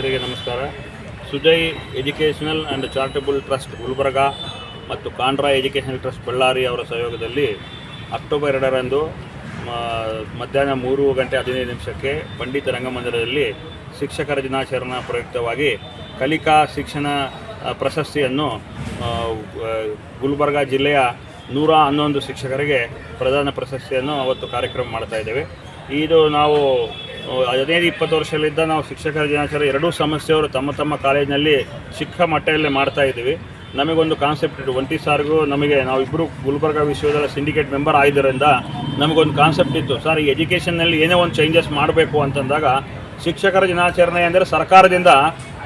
ಸ್ನೇಹಿತರಿಗೆ ನಮಸ್ಕಾರ. Sujay educational and charitable trust Gulbarga ಮತ್ತು ಕಾಂಡ್ರಾ ಎಜುಕೇಷನಲ್ ಟ್ರಸ್ಟ್ ಬಳ್ಳಾರಿ ಅವರ ಸಹಯೋಗದಲ್ಲಿ ಅಕ್ಟೋಬರ್ ಎರಡರಂದು ಮಧ್ಯಾಹ್ನ ಮೂರು ಗಂಟೆ ಹದಿನೈದು ನಿಮಿಷಕ್ಕೆ ಪಂಡಿತ ರಂಗಮಂದಿರದಲ್ಲಿ ಶಿಕ್ಷಕರ ದಿನಾಚರಣಾ ಪ್ರಯುಕ್ತವಾಗಿ ಕಲಿಕಾ ಶಿಕ್ಷಣ ಪ್ರಶಸ್ತಿಯನ್ನು ಗುಲ್ಬರ್ಗ ಜಿಲ್ಲೆಯ ನೂರ ಹನ್ನೊಂದು ಶಿಕ್ಷಕರಿಗೆ ಪ್ರಧಾನ ಪ್ರಶಸ್ತಿಯನ್ನು ಅವತ್ತು ಕಾರ್ಯಕ್ರಮ ಮಾಡ್ತಾ ಇದ್ದೇವೆ. ಇದು ನಾವು ಹದಿನೈದು, ಇಪ್ಪತ್ತು ವರ್ಷಗಳಿಂದ ನಾವು ಶಿಕ್ಷಕರ ದಿನಾಚರಣೆ ಎರಡೂ ಸಮಸ್ಯೆಯವರು ತಮ್ಮ ತಮ್ಮ ಕಾಲೇಜಿನಲ್ಲಿ ಚಿಕ್ಕ ಮಟ್ಟದಲ್ಲಿ ಮಾಡ್ತಾ ಇದ್ದೀವಿ. ನಮಗೊಂದು ಕಾನ್ಸೆಪ್ಟ್ ಇಟ್ಟು ಒಂಟಿ ಸಾರ್ಗೂ ನಮಗೆ ನಾವಿಬ್ಬರು ಗುಲ್ಬರ್ಗ ವಿಶ್ವವಿದ್ಯಾಲಯ ಸಿಂಡಿಕೇಟ್ ಮೆಂಬರ್ ಆಗಿದ್ದರಿಂದ ನಮಗೊಂದು ಕಾನ್ಸೆಪ್ಟ್ ಇತ್ತು. ಸರ್ ಈ ಎಜುಕೇಷನ್ನಲ್ಲಿ ಏನೇ ಒಂದು ಚೇಂಜಸ್ ಮಾಡಬೇಕು ಅಂತಂದಾಗ ಶಿಕ್ಷಕರ ದಿನಾಚರಣೆ ಅಂದರೆ ಸರ್ಕಾರದಿಂದ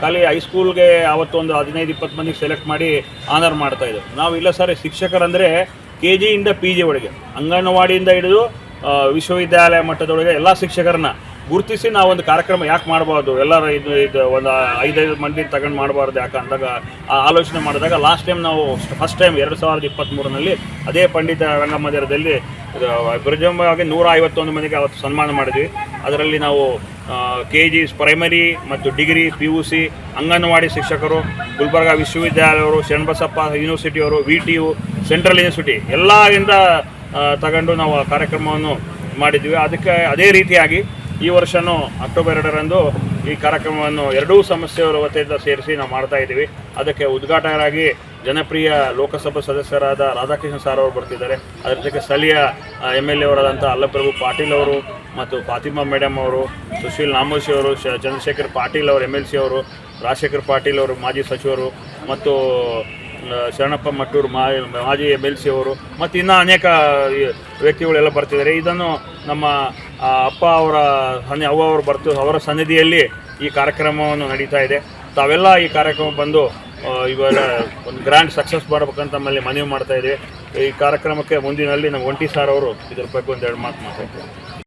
ಖಾಲಿ ಹೈಸ್ಕೂಲ್ಗೆ ಅವತ್ತು ಒಂದು ಹದಿನೈದು, ಇಪ್ಪತ್ತು ಮಂದಿಗೆ ಸೆಲೆಕ್ಟ್ ಮಾಡಿ ಆನರ್ ಮಾಡ್ತಾ ಇದ್ದೆವು ನಾವು ಇಲ್ಲ ಸರ್ ಶಿಕ್ಷಕರಂದರೆ ಕೆ ಜಿಯಿಂದ ಪಿ ಜಿ ಒಳಗೆ, ಅಂಗನವಾಡಿಯಿಂದ ಹಿಡಿದು ವಿಶ್ವವಿದ್ಯಾಲಯ ಮಟ್ಟದೊಳಗೆ ಎಲ್ಲ ಶಿಕ್ಷಕರನ್ನ ಗುರುತಿಸಿ ನಾವು ಒಂದು ಕಾರ್ಯಕ್ರಮ ಯಾಕೆ ಮಾಡಬಾರ್ದು? ಎಲ್ಲರ ಇದು ಇದು ಒಂದು ಐದೈದು ಮಂದಿ ತಗೊಂಡು ಮಾಡಬಾರ್ದು ಯಾಕೆ ಅಂದಾಗ ಆ ಆಲೋಚನೆ ಮಾಡಿದಾಗ ಲಾಸ್ಟ್ ಟೈಮ್ ನಾವು ಫಸ್ಟ್ ಟೈಮ್ ಎರಡು ಸಾವಿರದ ಇಪ್ಪತ್ತ್ಮೂರರಲ್ಲಿ ಅದೇ ಪಂಡಿತ ರಂಗಮಂದಿರದಲ್ಲಿ ಪ್ರಜಮವಾಗಿ ನೂರ ಐವತ್ತೊಂದು ಮಂದಿಗೆ ಅವತ್ತು ಸನ್ಮಾನ ಮಾಡಿದ್ವಿ. ಅದರಲ್ಲಿ ನಾವು ಕೆ ಜಿ ಪ್ರೈಮರಿ ಮತ್ತು degree P U C anganwadi ಶಿಕ್ಷಕರು, ಗುಲ್ಬರ್ಗ ವಿಶ್ವವಿದ್ಯಾಲಯವರು, Sharanabasappa ಯೂನಿವರ್ಸಿಟಿಯವರು V T U central university ಎಲ್ಲರಿಂದ ತಗೊಂಡು ನಾವು ಆ ಕಾರ್ಯಕ್ರಮವನ್ನು ಮಾಡಿದ್ವಿ. ಅದಕ್ಕೆ ಅದೇ ರೀತಿಯಾಗಿ ಈ ವರ್ಷವೂ ಅಕ್ಟೋಬರ್ ಎರಡರಂದು ಈ ಕಾರ್ಯಕ್ರಮವನ್ನು ಎರಡೂ ಸಂಸ್ಥೆಯವರ ವತಿಯಿಂದ ಸೇರಿಸಿ ನಾವು ಮಾಡ್ತಾ ಇದ್ದೀವಿ. ಅದಕ್ಕೆ ಉದ್ಘಾಟಕರಾಗಿ ಜನಪ್ರಿಯ ಲೋಕಸಭಾ ಸದಸ್ಯರಾದ ರಾಧಾಕೃಷ್ಣ ಸಾರ್ ಅವರು ಬರ್ತಿದ್ದಾರೆ. ಅದರ ಜೊತೆಗೆ ಸ್ಥಳೀಯ ಎಂ ಎಲ್ ಎವರಾದಂಥ ಅಲ್ಲಪ್ರಭು ಪಾಟೀಲ್ ಅವರು ಮತ್ತು ಫಾತಿಮಾ ಮೇಡಮ್ ಅವರು, ಸುಶೀಲ್ ನಾಮೋಶಿ ಅವರು ಚಂದ್ರಶೇಖರ್ ಪಾಟೀಲ್ ಅವರು ಎಂ ಎಲ್ ಸಿ ಅವರು, ರಾಜಶೇಖರ್ ಪಾಟೀಲ್ ಅವರು, ಮಾಜಿ ಸಚಿವರು ಮತ್ತು ಶರಣಪ್ಪ ಮಟ್ಟೂರು ಮಾಜಿ ಎಂ ಎಲ್ ಸಿ ಅವರು ಮತ್ತು ಇನ್ನೂ ಅನೇಕ ವ್ಯಕ್ತಿಗಳೆಲ್ಲ ಬರ್ತಿದ್ದಾರೆ. ಇದನ್ನು ನಮ್ಮ ಅಪ್ಪ ಅವರ ಸನ್ನಿ ಅವ್ವ ಅವರು ಬರ್ತು, ಅವರ ಸನ್ನಿಧಿಯಲ್ಲಿ ಈ ಕಾರ್ಯಕ್ರಮವನ್ನು ನಡೀತಾ ಇದೆ. ತಾವೆಲ್ಲ ಈ ಕಾರ್ಯಕ್ರಮ ಬಂದು ಇವೆಲ್ಲ ಒಂದು ಗ್ರ್ಯಾಂಡ್ ಸಕ್ಸಸ್ ಮಾಡಬೇಕಂತ ನಮ್ಮಲ್ಲಿ ಮನವಿ ಮಾಡ್ತಾ ಇದ್ದೀವಿ. ಈ ಕಾರ್ಯಕ್ರಮಕ್ಕೆ ಮುಂದಿನಲ್ಲಿ ನಮ್ಮ ಒಂಟಿ ಸಾರ್ ಅವರು ಇದ್ರ ಬಗ್ಗೆ ಒಂದೆರಡು ಮಾತು ಮಾತಾಡ್ತಾರೆ.